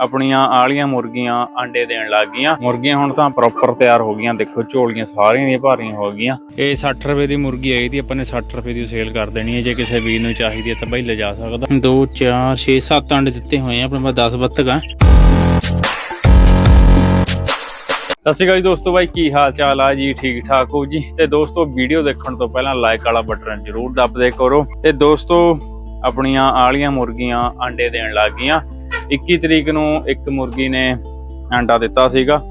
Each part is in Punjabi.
ਆਪਣੀਆਂ ਆਲੀਆਂ ਮੁਰਗੀਆਂ ਆਂਡੇ ਦੇਣ ਲੱਗ ਗਈਆਂ। ਮੁਰਗੀਆਂ ਹੁਣ ਤਾਂ ਪ੍ਰੋਪਰ ਤਿਆਰ ਹੋ ਗਈਆਂ। ਦੇਖੋ, ਝੋਲੀਆਂ ਸਾਰੀਆਂ ਦੀਆਂ ਭਾਰੀਆਂ ਹੋ ਗਈਆਂ। ਇਹ 60 ਰੁਪਏ ਦੀ ਮੁਰਗੀ ਆਈ ਦੀ ਆਪਾਂ ਨੇ 60 ਰੁਪਏ ਦੀ ਸੇਲ ਕਰ ਦੇਣੀ ਹੈ। ਜੇ ਕਿਸੇ ਵੀਰ ਨੂੰ ਚਾਹੀਦੀ ਹੈ ਤਾਂ ਬਾਈ ਲੈ ਸਕਦਾ। 2 4 6 7 ਆਂਡੇ ਦਿੱਤੇ ਹੋਏ ਆ, ਆਪਣੇ ਪਾਸ 10 ਬੱਤਕ ਆ। ਸਤਿ ਸ਼੍ਰੀ ਅਕਾਲ ਜੀ ਦੋਸਤੋ ਬਾਈ, ਕੀ ਹਾਲ ਚਾਲ ਆ ਜੀ? ਠੀਕ ਠਾਕ ਹੋ ਜੀ? ਤੇ ਦੋਸਤੋ, ਵੀਡੀਓ ਦੇਖਣ ਤੋਂ ਪਹਿਲਾਂ ਲਾਈਕ ਵਾਲਾ ਬਟਨ ਜ਼ਰੂਰ ਦੱਬਦੇ ਕਰੋ। ਤੇ ਦੋਸਤੋ, ਆਪਣੀਆਂ ਆਲੀਆਂ ਮੁਰਗੀਆਂ ਆਂਡੇ ਦੇਣ ਲੱਗ ਗਈਆਂ। 21 ਤਰੀਕ ਨੂੰ ਇੱਕ ਮੁਰਗੀ ਨੇ ਆਂਡਾ ਦਿੱਤਾ ਸੀਗਾ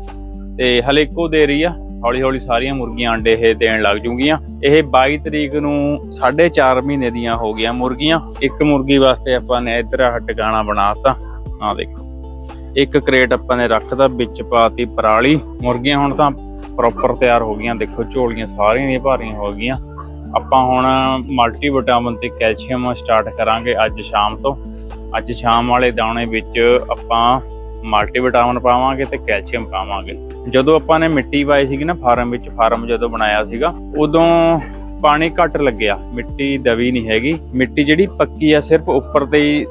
ਤੇ ਹਲੇ ਇੱਕੋ ਦੇ ਰਹੀ ਆ ਹੌਲੀ ਹੌਲੀ ਸਾਰੀਆਂ ਮੁਰਗੀਆਂ ਆਂਡੇ ਇਹ ਦੇਣ ਲੱਗ ਜੂਗੀਆਂ। ਇਹ 22 ਤਰੀਕ ਨੂੰ 4.5 ਮਹੀਨੇ ਦੀਆਂ ਹੋ ਗਈਆਂ ਮੁਰਗੀਆਂ। ਇੱਕ ਮੁਰਗੀ ਵਾਸਤੇ ਆਪਾਂ ਨੇ ਇਧਰ ਆਹ ਟਿਕਾਣਾ ਬਣਾਤਾ। ਆ ਦੇਖੋ, ਇੱਕ ਕ੍ਰੇਟ ਆਪਾਂ ਨੇ ਰੱਖਦਾ ਵਿੱਚ ਪਾਤੀ ਪਰਾਲੀ। ਮੁਰਗੀਆਂ ਹੁਣ ਤਾਂ ਪ੍ਰੋਪਰ ਤਿਆਰ ਹੋ ਗਈਆਂ। ਦੇਖੋ, ਝੋਲੀਆਂ ਸਾਰੀਆਂ ਦੀਆਂ ਭਾਰੀਆਂ ਹੋ ਗਈਆਂ। ਆਪਾਂ ਹੁਣ ਮਲਟੀ ਵਿਟਾਮਿਨ ਤੇ ਕੈਲਸ਼ੀਅਮ ਸਟਾਰਟ ਕਰਾਂਗੇ ਅੱਜ ਸ਼ਾਮ ਤੋਂ। ਅੱਜ ਸ਼ਾਮ ਵਾਲੇ ਦਾਣੇ ਵਿੱਚ ਆਪਾਂ ਮਲਟੀ ਪਾਵਾਂਗੇ ਤੇ ਕੈਲਸ਼ੀਅਮ ਪਾਵਾਂਗੇ। ਜਦੋਂ ਆਪਾਂ ਨੇ ਮਿੱਟੀ ਪਾਈ ਸੀਗੀ ਨਾ ਫਾਰਮ ਵਿੱਚ, ਫਾਰਮ ਜਦੋਂ ਬਣਾਇਆ ਸੀਗਾ, ਉਦੋਂ ਪਾਣੀ ਘੱਟ ਲੱਗਿਆ। ਮਿੱਟੀ ਦਵੀ ਨਹੀਂ ਹੈਗੀ। ਮਿੱਟੀ ਜਿਹੜੀ ਪੱਕੀ ਆ, ਸਿਰਫ ਉੱਪਰ ਤੇ ਹੀ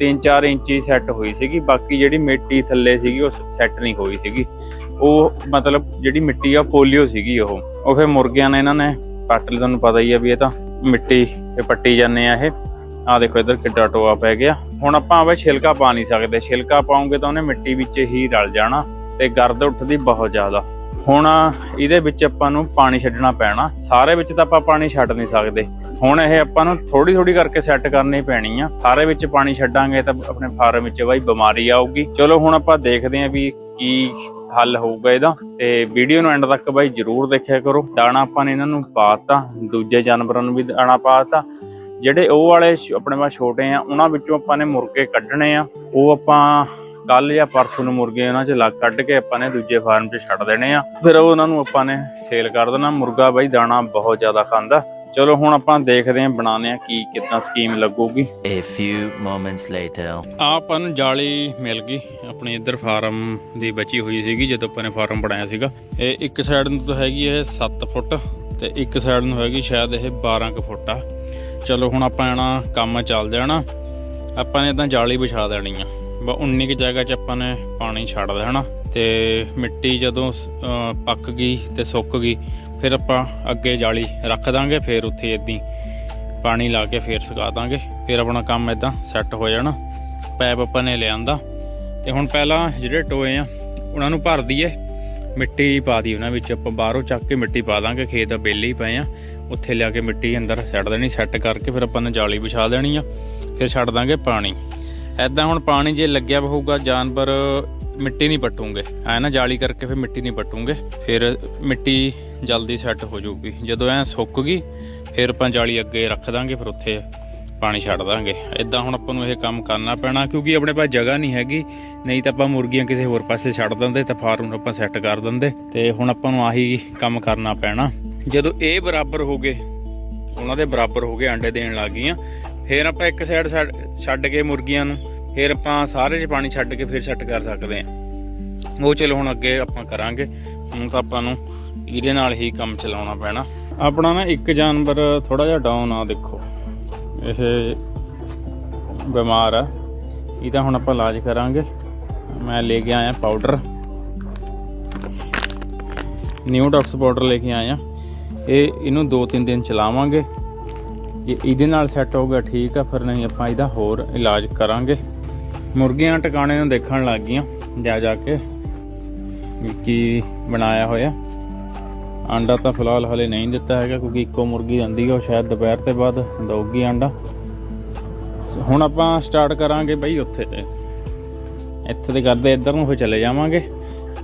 3-4 ਹੀ ਸੈੱਟ ਹੋਈ ਸੀਗੀ। ਬਾਕੀ ਜਿਹੜੀ ਮਿੱਟੀ ਥੱਲੇ ਸੀਗੀ, ਉਹ ਸੈੱਟ ਨਹੀਂ ਹੋਈ ਸੀਗੀ। ਉਹ ਮਤਲਬ ਜਿਹੜੀ ਮਿੱਟੀ ਆ ਪੋਲੀਓ ਸੀਗੀ ਉਹ। ਉਹ ਫਿਰ ਮੁਰਗਿਆਂ ਨੇ ਇਹਨਾਂ ਨੇ ਪੱਟ ਲਈ ਤੁਹਾਨੂੰ ਪਤਾ ਹੀ ਆ ਵੀ ਇਹ ਤਾਂ ਮਿੱਟੀ ਤੇ ਪੱਟੀ ਜਾਂਦੇ ਆ ਇਹ। ਆ ਦੇਖੋ ਇਧਰ ਕਿੱਡਾ ਟੋਆ ਪੈ ਗਿਆ। ਹੁਣ ਆਪਾਂ ਆਵੇ ਛਿਲਕਾ ਪਾ ਨਹੀਂ ਸਕਦੇ। ਛਿਲਕਾ ਪਾਉਂਗੇ ਤਾਂ ਉਹਨੇ ਮਿੱਟੀ ਵਿੱਚ ਹੀ ਰਲ ਜਾਣਾ ਤੇ ਗਰਦ ਉੱਠਦੀ ਬਹੁਤ ਜ਼ਿਆਦਾ। ਹੁਣ ਇਹਦੇ ਵਿੱਚ ਆਪਾਂ ਨੂੰ ਪਾਣੀ ਛੱਡਣਾ ਪੈਣਾ। ਸਾਰੇ ਵਿੱਚ ਤਾਂ ਆਪਾਂ ਪਾਣੀ ਛੱਡ ਨਹੀਂ ਸਕਦੇ। ਹੁਣ ਇਹ ਆਪਾਂ ਨੂੰ ਥੋੜੀ ਥੋੜੀ ਕਰਕੇ ਸੈੱਟ ਕਰਨੀ ਪੈਣੀ ਆ। ਸਾਰੇ ਵਿੱਚ ਪਾਣੀ ਛੱਡਾਂਗੇ ਤਾਂ ਆਪਣੇ ਫਾਰਮ ਵਿੱਚ ਬਾਈ ਬਿਮਾਰੀ ਆਊਗੀ। ਚਲੋ ਹੁਣ ਆਪਾਂ ਦੇਖਦੇ ਆਂ ਵੀ ਕੀ ਹੱਲ ਹੋਊਗਾ ਇਹਦਾ। ਤੇ ਵੀਡੀਓ ਨੂੰ ਐਂਡ ਤੱਕ ਬਾਈ ਜਰੂਰ ਦੇਖਿਆ ਕਰੋ। ਦਾਣਾ ਆਪਾਂ ਨੇ ਇਹਨਾਂ ਨੂੰ ਪਾਤਾ। ਦੂਜੇ ਜਾਨਵਰਾਂ ਨੂੰ ਵੀ ਦਾਣਾ ਪਾਤਾ। ਜਿਹੜੇ ਉਹ ਵਾਲੇ ਆਪਣੇ ਪਾਸ ਛੋਟੇ ਆ ਉਹਨਾਂ ਵਿੱਚੋਂ ਆਪਾਂ ਨੇ ਮੁਰਗੇ ਕੱਢਣੇ ਆ। ਉਹ ਆਪਾਂ ਕੱਲ ਜਾਂ ਪਰਸੋਂ ਨੂੰ ਮੁਰਗੇ ਉਹਨਾਂ 'ਚ ਲੱਗ ਕੱਢ ਕੇ ਆਪਾਂ ਨੇ ਦੂਜੇ ਫਾਰਮ 'ਚ ਛੱਡ ਦੇਣੇ ਆ। ਫਿਰ ਉਹ ਉਹਨਾਂ ਨੂੰ ਆਪਾਂ ਨੇ ਸੇਲ ਕਰ ਦੇਣਾ। ਮੁਰਗਾ ਬਾਈ ਦਾਣਾ ਬਹੁਤ ਜ਼ਿਆਦਾ ਖਾਂਦਾ। ਚਲੋ ਹੁਣ ਆਪਾਂ ਦੇਖਦੇ ਆਂ ਬਣਾਉਂਦੇ ਆ ਕੀ ਕਿੱਦਾਂ ਸਕੀਮ ਲੱਗੂਗੀ। A few moments later. ਆਪਾਂ ਨੂੰ ਜਾਲੀ ਮਿਲ ਗਈ। ਆਪਣੇ ਇੱਧਰ ਫਾਰਮ ਦੀ ਬਚੀ ਹੋਈ ਸੀਗੀ ਜਦੋਂ ਆਪਾਂ ਨੇ ਫਾਰਮ ਬਣਾਇਆ ਸੀਗਾ। ਇਹ ਇੱਕ ਸਾਈਡ ਨੂੰ ਤਾਂ ਹੈਗੀ ਇਹ 7 ਫੁੱਟ ਤੇ ਇੱਕ ਸਾਈਡ ਨੂੰ ਹੈਗੀ ਸ਼ਾਇਦ ਇਹ 12 ਕੁ ਫੁੱਟ ਆ। ਚਲੋ ਹੁਣ ਆਪਾਂ ਇਹਨਾਂ ਕੰਮ ਚੱਲ ਜਾਣਾ ਆਪਾਂ ਨੇ ਤਾਂ ਜਾਲੀ ਵਿਛਾ ਦੇਣੀ ਆ। ਬਸ 19 ਕੁ ਜਗ੍ਹਾ 'ਚ ਆਪਾਂ ਨੇ ਪਾਣੀ ਛੱਡ ਦੇਣਾ। ਤੇ ਮਿੱਟੀ ਜਦੋਂ ਪੱਕ ਗਈ ਤੇ ਸੁੱਕ ਗਈ, ਫਿਰ ਆਪਾਂ ਅੱਗੇ ਜਾਲੀ ਰੱਖ ਦਾਂਗੇ, ਫਿਰ ਉੱਥੇ ਇਦਾਂ ਪਾਣੀ ਲਾ ਕੇ ਫੇਰ ਸੁਕਾ ਦਾਂਗੇ। ਫਿਰ ਆਪਣਾ ਕੰਮ ਇਦਾਂ ਸੈੱਟ ਹੋ ਜਾਣਾ। ਪੈਪ ਆਪਾਂ ਨੇ ਲਿਆਂਦਾ। ਤੇ ਹੁਣ ਪਹਿਲਾਂ ਜਿਹੜੇ ਟੋਏ ਆ, ਉਹਨਾਂ ਨੂੰ ਭਰ ਦਈਏ। ਮਿੱਟੀ ਪਾ ਦੀ ਉਹਨਾਂ ਵਿੱਚ, ਆਪਾਂ ਬਾਹਰੋਂ ਚੱਕ ਕੇ ਮਿੱਟੀ ਪਾ ਦਾਂਗੇ, ਖੇਤ ਬੇਲੇ ਹੀ ਪਏ ਆ। ਉੱਥੇ ਲਿਆ ਕੇ ਮਿੱਟੀ ਅੰਦਰ ਸੱਟ ਦੇਣੀ, ਸੈੱਟ ਕਰਕੇ ਫਿਰ ਆਪਾਂ ਨੇ ਜਾਲੀ ਵਿਛਾ ਦੇਣੀ ਆ, ਫਿਰ ਛੱਡ ਦਾਂਗੇ ਪਾਣੀ। ਐਦਾਂ ਹੁਣ ਪਾਣੀ ਜੇ ਲੱਗਿਆ ਹੋਊਗਾ, ਜਾਨਵਰ ਮਿੱਟੀ ਨਹੀਂ ਪਟੂਗੇ। ਐ ਨਾ ਜਾਲੀ ਕਰਕੇ ਫਿਰ ਮਿੱਟੀ ਨਹੀਂ ਪਟੂਗੇ, ਫਿਰ ਮਿੱਟੀ ਜਲਦੀ ਸੈੱਟ ਹੋ ਜਾਊਗੀ। ਜਦੋਂ ਐ ਸੁੱਕ ਗਈ, ਫਿਰ ਆਪਾਂ ਜਾਲੀ ਅੱਗੇ ਰੱਖ ਦਾਂਗੇ, ਫਿਰ ਉੱਥੇ ਪਾਣੀ ਛੱਡ ਦਾਂਗੇ। ਇਦਾਂ ਹੁਣ ਆਪਾਂ ਨੂੰ ਇਹ ਕੰਮ ਕਰਨਾ ਪੈਣਾ, ਕਿਉਂਕਿ ਆਪਣੇ ਪਾਸ ਜਗ੍ਹਾ ਨਹੀਂ ਹੈਗੀ। ਨਹੀਂ ਤਾਂ ਆਪਾਂ ਮੁਰਗੀਆਂ ਕਿਸੇ ਹੋਰ ਪਾਸੇ ਛੱਡ ਦਿੰਦੇ, ਤਾਂ ਫਾਰਮ ਨੂੰ ਆਪਾਂ ਸੈੱਟ ਕਰ ਦਿੰਦੇ। ਤੇ ਹੁਣ ਆਪਾਂ ਨੂੰ ਆਹੀ ਕੰਮ ਕਰਨਾ ਪੈਣਾ। ਜਦੋਂ ਇਹ ਬਰਾਬਰ ਹੋ ਗਏ, ਉਹਨਾਂ ਦੇ ਬਰਾਬਰ ਹੋ ਗਏ ਅੰਡੇ ਦੇਣ ਲੱਗ ਗਈਆਂ। ਫਿਰ ਆਪਾਂ ਇੱਕ ਸਾਈਡ ਛੱਡ ਕੇ ਮੁਰਗੀਆਂ ਨੂੰ, ਫਿਰ ਆਪਾਂ ਸਾਰੇ 'ਚ ਪਾਣੀ ਛੱਡ ਕੇ ਫਿਰ ਸੈੱਟ ਕਰ ਸਕਦੇ ਹਾਂ। ਉਹ ਚਲੋ ਹੁਣ ਅੱਗੇ ਆਪਾਂ ਕਰਾਂਗੇ। ਹੁਣ ਤਾਂ ਆਪਾਂ ਨੂੰ ਇਹਦੇ ਨਾਲ ਹੀ ਕੰਮ ਚਲਾਉਣਾ ਪੈਣਾ। ਆਪਣਾ ਨਾ ਇੱਕ ਜਾਨਵਰ ਥੋੜਾ ਜਿਹਾ ਡਾਊਨ ਆ, ਦੇਖੋ। ਇਹ ਬਿਮਾਰ ਆ। ਇਹਦਾ ਹੁਣ ਆਪਾਂ ਇਲਾਜ ਕਰਾਂਗੇ। ਮੈਂ ਲੈ ਕੇ ਆਇਆ ਪਾਊਡਰ ਨਿਊ ਡਾਕਸ ਪਾਊਡਰ ਲੈ ਕੇ ਆਇਆ। ਇਹ ਇਹਨੂੰ 2-3 ਦਿਨ ਚਲਾਵਾਂਗੇ। ਜੇ ਇਹਦੇ ਨਾਲ ਸੈੱਟ ਹੋ ਗਿਆ, ਠੀਕ ਆ, ਫਿਰ ਨਹੀਂ ਆਪਾਂ ਇਹਦਾ ਹੋਰ ਇਲਾਜ ਕਰਾਂਗੇ। ਮੁਰਗੀਆਂ ਟਿਕਾਣੇ ਨੂੰ ਦੇਖਣ ਲੱਗ ਗਈਆਂ, ਜਾ ਜਾ ਕੇ ਕੀ ਬਣਾਇਆ ਹੋਇਆ। ਆਂਡਾ ਤਾਂ ਫਿਲਹਾਲ ਹਲੇ ਨਹੀਂ ਦਿੱਤਾ ਹੈਗਾ, ਕਿਉਂਕਿ ਇੱਕੋ ਮੁਰਗੀ ਜਾਂਦੀ ਹੈ ਉਹ ਸ਼ਾਇਦ ਦੁਪਹਿਰ ਤੇ ਬਾਅਦ ਦਊਗੀ ਆਂਡਾ। ਹੁਣ ਆਪਾਂ ਸਟਾਰਟ ਕਰਾਂਗੇ ਬਈ ਉੱਥੇ। ਤੇ ਇੱਥੇ ਤੇ ਕਰਦੇ, ਇੱਧਰ ਨੂੰ ਫਿਰ ਚਲੇ ਜਾਵਾਂਗੇ।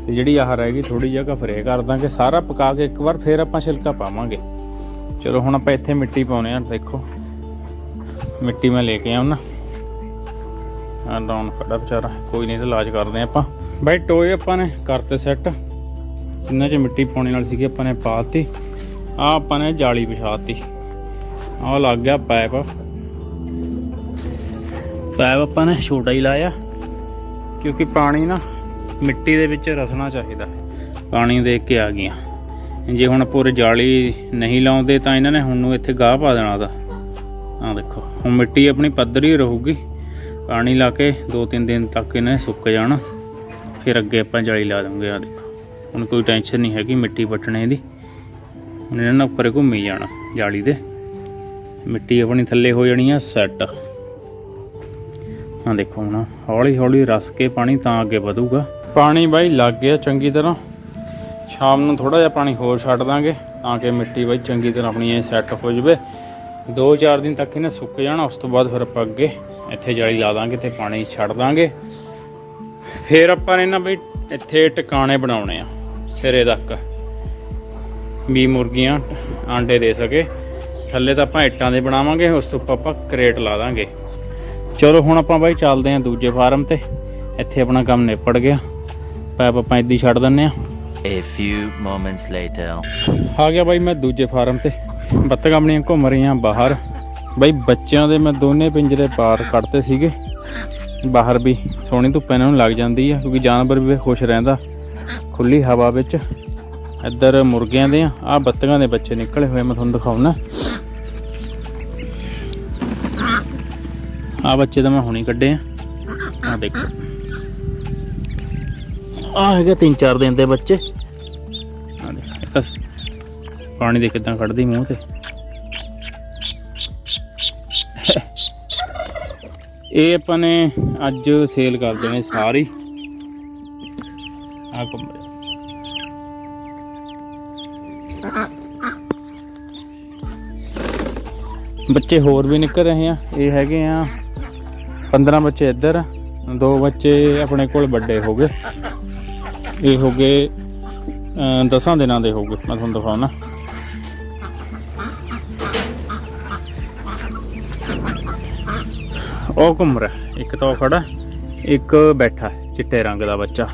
ਤੇ ਜਿਹੜੀ ਆਹ ਰਹਿ ਗਈ ਥੋੜੀ ਜਗ੍ਹਾ ਫਰੇ ਕਰ ਦਾਂਗੇ। ਸਾਰਾ ਪਕਾ ਕੇ ਇੱਕ ਵਾਰ ਫਿਰ ਆਪਾਂ ਛਿਲਕਾ ਪਾਵਾਂਗੇ। ਚਲੋ, ਹੁਣ ਆਪਾਂ ਇੱਥੇ ਮਿੱਟੀ ਪਾਉਨੇ ਆ, ਦੇਖੋ। ਮਿੱਟੀ ਮੈਂ ਲੈ ਕੇ ਆਉਣਾ। ਆ ਡਾਊਨ ਖੜਾ ਵਿਚਾਰਾ। ਕੋਈ ਨਹੀਂ ਤੇ ਇਲਾਜ ਕਰਦੇ ਆ ਆਪਾਂ। ਬਾਈ, ਟੋਏ ਆਪਾਂ ਨੇ ਕਰਤੇ ਸੈੱਟ। ਜਿੰਨਾ ਚ ਮਿੱਟੀ ਪਾਉਣੇ ਨਾਲ ਸੀਗੀ ਆਪਾਂ ਨੇ ਪਾਤੀ ਆ ਆਪਾਂ ਨੇ ਜਾਲੀ ਵਿਛਾਤੀ। ਆ ਲੱਗ ਗਿਆ ਪਾਈਪ। ਪਾਈਪ ਆਪਾਂ ਨੇ ਛੋਟਾ ਹੀ ਲਾਇਆ। ਕਿਉਂਕਿ ਪਾਣੀ ਨਾ ਮਿੱਟੀ ਦੇ ਵਿੱਚ ਰਸਣਾ ਚਾਹੀਦਾ ਪਾਣੀ ਦੇਖ ਕੇ ਆ ਗਈਆਂ। ਜੇ ਹੁਣ ਪੂਰੇ ਜਾਲੀ ਨਹੀਂ ਲਾਉਂਦੇ ਤਾਂ ਇਹਨਾਂ ਨੇ ਹੁਣ ਨੂੰ ਇੱਥੇ ਗਾਹ ਪਾ ਦੇਣਾ ਦਾ ਆ ਦੇਖੋ, ਹੁਣ ਮਿੱਟੀ ਆਪਣੀ ਪੱਧਰੀ ਰਹੂਗੀ। ਪਾਣੀ ਲਾ ਕੇ 2-3 ਦਿਨ ਤੱਕ ਇਹਨੇ ਸੁੱਕ ਜਾਣਾ। ਫਿਰ ਅੱਗੇ ਆਪਾਂ ਜਾਲੀ ਲਾ ਦਾਂਗੇ ਆ ਦੇਖੋ। ਹੁਣ ਕੋਈ ਟੈਨਸ਼ਨ ਨਹੀਂ ਹੈਗੀ ਮਿੱਟੀ ਪੱਟਣੇ ਦੀ। ਹੁਣ ਇਹਨਾਂ ਨੇ ਉੱਪਰ ਘੁੰਮੀ ਜਾਣਾ ਜਾਲੀ ਦੇ। ਮਿੱਟੀ ਆਪਣੀ ਥੱਲੇ ਹੋ ਜਾਣੀ ਆ ਸੈੱਟ ਆ ਦੇਖੋ ਹੁਣ ਹੌਲੀ ਹੌਲੀ ਰਸ ਕੇ ਪਾਣੀ ਤਾਂ ਅੱਗੇ ਵਧੂਗਾ। ਪਾਣੀ ਬਾਈ ਲੱਗ ਗਿਆ ਚੰਗੀ ਤਰ੍ਹਾਂ। ਸ਼ਾਮ ਨੂੰ ਥੋੜਾ ਜਿਹਾ ਪਾਣੀ ਹੋਰ ਛੱਡ ਦਾਂਗੇ ਤਾਂ ਕਿ ਮਿੱਟੀ ਬਾਈ ਚੰਗੀ ਤਰ੍ਹਾਂ ਆਪਣੀ ਇਹ ਸੈੱਟ ਹੋ ਜਾਵੇ। 2-4 ਦਿਨ ਤੱਕ ਇਹਨੇ ਸੁੱਕ ਜਾਣਾ, ਉਸ ਤੋਂ ਬਾਅਦ ਫਿਰ ਆਪਾਂ ਅੱਗੇ ਇੱਥੇ ਜਾਲੀ ਲਾ ਦਾਂਗੇ ਤੇ ਪਾਣੀ ਛੱਡ ਦਾਂਗੇ। ਫਿਰ ਆਪਾਂ ਨੇ ਨਾ ਬਈ ਇੱਥੇ ਟਿਕਾਣੇ ਬਣਾਉਣੇ ਆ, ਸਿਰੇ ਤੱਕ। ਵੀ ਮੁਰਗੀਆਂ ਆਂਡੇ ਦੇ ਸਕੇ। ਥੱਲੇ ਤਾਂ ਆਪਾਂ ਇੱਟਾਂ ਦੇ ਬਣਾਵਾਂਗੇ, ਉਸ ਤੋਂ ਉੱਪਰ ਆਪਾਂ ਕਰੇਟ ਲਾ ਦਾਂਗੇ। ਚਲੋ ਹੁਣ ਆਪਾਂ ਬਾਈ ਚੱਲਦੇ ਆਂ ਦੂਜੇ ਫਾਰਮ ਤੇ। ਇੱਥੇ ਆਪਣਾ ਕੰਮ ਨਿਪਟ ਗਿਆ। ਪੈਪ ਆਪਾਂ ਇੱਦੀ ਛੱਡ ਦਿੰਨੇ ਆ A few moments later. ਆ ਗਿਆ ਬਾਈ ਮੈਂ ਦੂਜੇ ਫਾਰਮ ਤੇ। ਬੱਤਕਾਂ ਆਪਣੀਆਂ ਘੁੰਮ ਰਹੀਆਂ ਬਾਹਰ। ਬਾਈ ਬੱਚਿਆਂ ਦੇ ਮੈਂ ਦੋਨੇ ਪਿੰਜਰੇ ਪਾਰ ਕੱਢਤੇ ਸੀਗੇ। ਬਾਹਰ ਵੀ ਸੋਹਣੀ ਧੁੱਪ ਇਹਨਾਂ ਨੂੰ ਲੱਗ ਜਾਂਦੀ ਆ ਕਿਉਂਕਿ ਜਾਨਵਰ ਵੀ ਖੁਸ਼ ਰਹਿੰਦਾ। ਖੁੱਲੀ ਹਵਾ ਵਿੱਚ। ਇੱਧਰ ਮੁਰਗਿਆਂ ਦੇ ਆ ਆ ਬੱਤਕਾਂ ਦੇ ਬੱਚੇ ਨਿਕਲੇ ਹੋਏ ਮੈਂ ਤੁਹਾਨੂੰ ਦਿਖਾਉਣਾ। ਆ ਬੱਚੇ ਤਾਂ ਮੈਂ ਹੁਣੀ ਕੱਢੇ ਆ। ਆ ਦੇਖੋ। ਆ ਹੈਗੇ ਤਿੰਨ ਚਾਰ ਦਿਨ ਦੇ ਬੱਚੇ। ਆ ਦੇਖ ਪਾਣੀ ਦੇ ਕਿਦਾਂ ਕੱਢਦੀ ਮੂੰਹ ਤੇ। ਇਹ ਆਪਾਂ ਨੇ ਅੱਜ ਸੇਲ ਕਰ ਦੇਣੇ ਸਾਰੀ। ਆ ਕਮਰੇ ਬੱਚੇ ਹੋਰ ਵੀ ਨਿਕਲ ਰਹੇ ਆ, ਇਹ ਹੈਗੇ ਆ। 15 ਬੱਚੇ ਇੱਧਰ, ਦੋ ਬੱਚੇ ਆਪਣੇ ਕੋਲ ਵੱਡੇ ਹੋ ਗਏ। ਇਹ ਹੋ ਗਏ ਦਸਾਂ ਦਿਨਾਂ ਦੇ ਹੋ ਗਏ, ਮੈਂ ਤੁਹਾਨੂੰ ਦਿਖਾਉਣਾ। ਉਹ ਘੁੰਮ ਰਿਹਾ, ਇੱਕ ਤਾਂ ਉਹ ਖੜਾ, ਇੱਕ ਬੈਠਾ ਚਿੱਟੇ ਰੰਗ ਦਾ ਬੱਚਾ।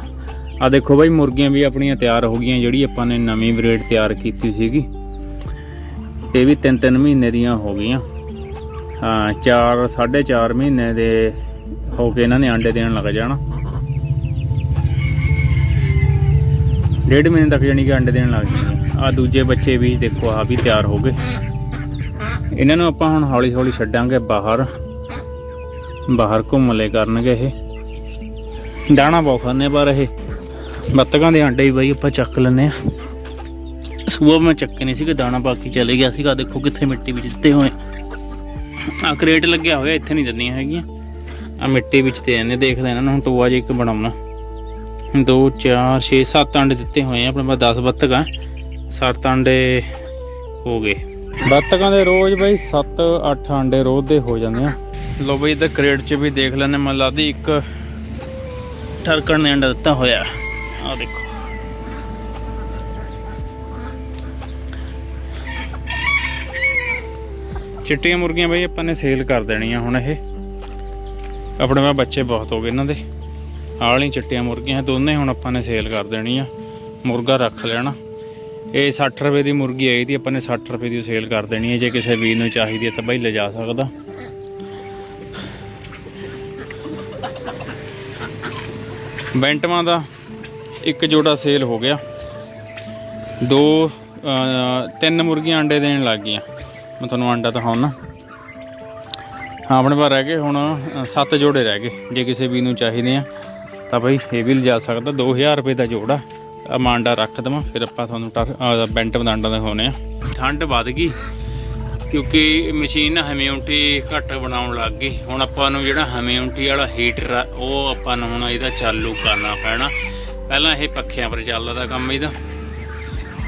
ਆ ਦੇਖੋ ਬਾਈ, ਮੁਰਗੀਆਂ ਵੀ ਆਪਣੀਆਂ ਤਿਆਰ ਹੋ ਗਈਆਂ, ਜਿਹੜੀ ਆਪਾਂ ਨੇ ਨਵੀਂ ਬਰੀਡ ਤਿਆਰ ਕੀਤੀ ਸੀਗੀ। ਇਹ ਵੀ 3-3 ਮਹੀਨੇ ਦੀਆਂ ਹੋ ਗਈਆਂ। ਹਾਂ 4 4.5 ਮਹੀਨੇ ਦੇ ਹੋ ਕੇ ਇਹਨਾਂ ਨੇ ਆਂਡੇ ਦੇਣ ਲੱਗ ਜਾਣਾ। ਡੇਢ ਮਹੀਨੇ ਤੱਕ ਜਾਨੀ ਕਿ ਅੰਡੇ ਦੇਣ ਲੱਗ ਜਾਣਗੇ ਆ। ਦੂਜੇ ਬੱਚੇ ਵੀ ਦੇਖੋ ਆ ਵੀ ਤਿਆਰ ਹੋ ਗਏ। ਇਹਨਾਂ ਨੂੰ ਆਪਾਂ ਹੁਣ ਹੌਲੀ ਹੌਲੀ ਛੱਡਾਂਗੇ ਬਾਹਰ। ਬਾਹਰ ਘੁੰਮ ਲੈ ਕਰਨਗੇ ਇਹ। ਦਾਣਾ ਬਹੁਤ ਖਾਂਦੇ ਪਰ ਇਹ ਬੱਤਕਾਂ ਦੇ ਅੰਡੇ ਵੀ ਬਈ ਆਪਾਂ ਚੱਕ ਲੈਨੇ ਆ। ਸਵੇਰ ਮੈਂ ਚੱਕੇ ਨਹੀਂ ਸੀਗੇ, ਦਾਣਾ ਬਾਕੀ ਚਲੇ ਗਿਆ ਸੀਗਾ। ਦੇਖੋ ਕਿੱਥੇ ਮਿੱਟੀ ਵਿੱਚ ਦਿੱਤੇ ਹੋਏ ਆ। ਕਰੇਟ ਲੱਗਿਆ ਹੋਇਆ, ਇੱਥੇ ਨਹੀਂ ਦਿੰਦੀਆਂ ਹੈਗੀਆਂ। ਆ ਮਿੱਟੀ ਵਿੱਚ ਤੇ ਇਹਨੇ ਦੇਖਦੇ ਇਹਨਾਂ ਨੂੰ ਹੁਣ ਟੋਆ ਜਿਹਾ ਇੱਕ ਬਣਾਉਣਾ। 2 4 6 7 ਆਂਡੇ ਦਿੱਤੇ ਹੋਏ ਆ ਆਪਣੇ ਪਾਸ 10 ਬੱਤਕ। 7 ਆਂਡੇ ਹੋ ਗਏ। ਬੱਤਕਾਂ ਦੇ ਰੋਜ਼ ਬਈ 7 8 ਆਂਡੇ ਰੋਜ਼ ਦੇ ਹੋ ਜਾਂਦੇ ਆ। ਲੋ ਬਈ ਇੱਧਰ ਕ੍ਰੇਟ 'ਚ ਵੀ ਦੇਖ ਲੈਣੇ ਮਨ ਲੱਗਦੀ ਇੱਕ ਠਰਕਣ ਨੇ ਅੰਡਾ ਦਿੱਤਾ ਹੋਇਆ। ਆ ਦੇਖੋ। ਚਿੱਟੀਆਂ ਮੁਰਗੀਆਂ ਬਈ ਆਪਾਂ ਨੇ ਸੇਲ ਕਰ ਦੇਣੀਆਂ ਹੁਣ ਇਹ। ਆਪਣੇ ਪਾ ਬੱਚੇ ਬਹੁਤ ਹੋ ਗਏ ਇਹਨਾਂ ਦੇ। ਆਹ ਚਿੱਟੀਆਂ ਮੁਰਗੀਆਂ ਦੋਨੇ ਹੁਣ ਆਪਾਂ ਨੇ ਸੇਲ ਕਰ ਦੇਣੀ ਆ। ਮੁਰਗਾ ਰੱਖ ਲੈਣਾ। ਇਹ 60 ਰੁਪਏ ਦੀ ਮੁਰਗੀ ਆਈ ਤੀ ਆਪਾਂ ਨੇ 60 ਰੁਪਏ ਦੀ ਸੇਲ ਕਰ ਦੇਣੀ ਹੈ ਜੇ ਕਿਸੇ ਵੀਰ ਨੂੰ ਚਾਹੀਦੀ ਹੈ ਤਾਂ ਬਾਈ ਲਿਜਾ ਸਕਦਾ। ਬੈਂਟਮਾਂ ਦਾ ਇੱਕ ਜੋੜਾ ਸੇਲ ਹੋ ਗਿਆ। ਦੋ ਤਿੰਨ ਮੁਰਗੀਆਂ ਅੰਡੇ ਦੇਣ ਲੱਗ ਗਈਆਂ। ਮੈਂ ਤੁਹਾਨੂੰ ਅੰਡਾ ਦਿਖਾਉਣਾ। ਹਾਂ ਆਪਣੇ ਪਾਸ ਰਹਿ ਗਏ ਹੁਣ ਸੱਤ ਜੋੜੇ ਰਹਿ ਗਏ। ਜੇ ਕਿਸੇ ਵੀ ਨੂੰ ਚਾਹੀਦੇ ਆ ਤਾਂ ਬਈ ਇਹ ਵੀ ਲਿਜਾ ਸਕਦਾ 2000 ਰੁਪਏ ਦਾ ਜੋੜਾ। ਮਾਂਡਾ ਰੱਖ ਦਵਾਂ ਫਿਰ ਆਪਾਂ ਤੁਹਾਨੂੰ ਟਰ- ਅ, ਬੈਂਟ ਬਦਾਂਡਾ ਦਿਖਾਉਣੇ ਆ। ਠੰਡ ਵੱਧ ਗਈ ਕਿਉਂਕਿ ਮਸ਼ੀਨ ਹਮਿਊਨਿਟੀ ਘੱਟ ਬਣਾਉਣ ਲੱਗ ਗਈ। ਹੁਣ ਆਪਾਂ ਨੂੰ ਜਿਹੜਾ ਹਮਿਊਨਿਟੀ ਵਾਲਾ ਹੀਟਰ ਆ ਉਹ ਆਪਾਂ ਨੂੰ ਹੁਣ ਇਹਦਾ ਚਾਲੂ ਕਰਨਾ ਪੈਣਾ। ਪਹਿਲਾਂ ਇਹ ਪੱਖਿਆਂ ਪਰ ਚੱਲਦਾ ਕੰਮ ਇਹਦਾ।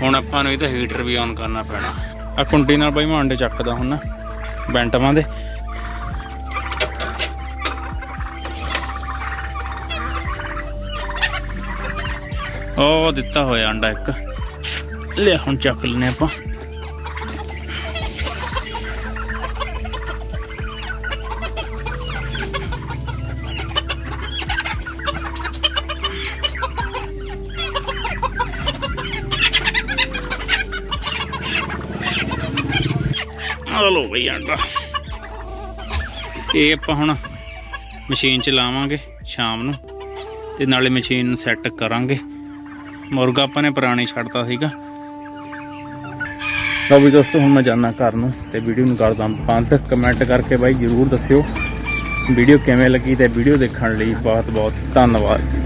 ਹੁਣ ਆਪਾਂ ਨੂੰ ਇਹਦਾ ਹੀਟਰ ਵੀ ਔਨ ਕਰਨਾ ਪੈਣਾ। ਆ ਕੁੰਡੀ ਨਾਲ ਬਾਈ ਮਾਂਡੇ ਚੱਕਦਾ ਹੁਣ ਬੈਂਟਵਾਂ ਦੇ। ਉਹ ਦਿੱਤਾ ਹੋਇਆ ਅੰਡਾ ਇੱਕ। ਲੈ ਹੁਣ ਚੱਕ ਲੈਨੇ ਆਪਾਂ। ਆ ਲੋ ਬਈ ਅੰਡਾ। ਇਹ ਆਪਾਂ ਹੁਣ ਮਸ਼ੀਨ ਚ ਲਾਵਾਂਗੇ ਸ਼ਾਮ ਨੂੰ। ਤੇ ਨਾਲੇ ਮਸ਼ੀਨ ਨੂੰ ਸੈੱਟ ਕਰਾਂਗੇ। ਮੁਰਗਾ ਆਪਾਂ ਨੇ ਪੁਰਾਣੀ ਛੱਡਤਾ ਸੀਗਾ। ਲਓ ਵੀ ਦੋਸਤੋ, ਹੁਣ ਮੈਂ ਜਾਣਾ ਘਰ ਨੂੰ ਤੇ ਵੀਡੀਓ ਨੂੰ ਕਰਦਾ ਬੰਦ ਕਮੈਂਟ ਕਰਕੇ ਬਾਈ ਜਰੂਰ ਦੱਸਿਓ ਵੀਡੀਓ ਕਿਵੇਂ ਲੱਗੀ ਤੇ ਵੀਡੀਓ ਦੇਖਣ ਲਈ ਬਹੁਤ ਬਹੁਤ ਧੰਨਵਾਦ।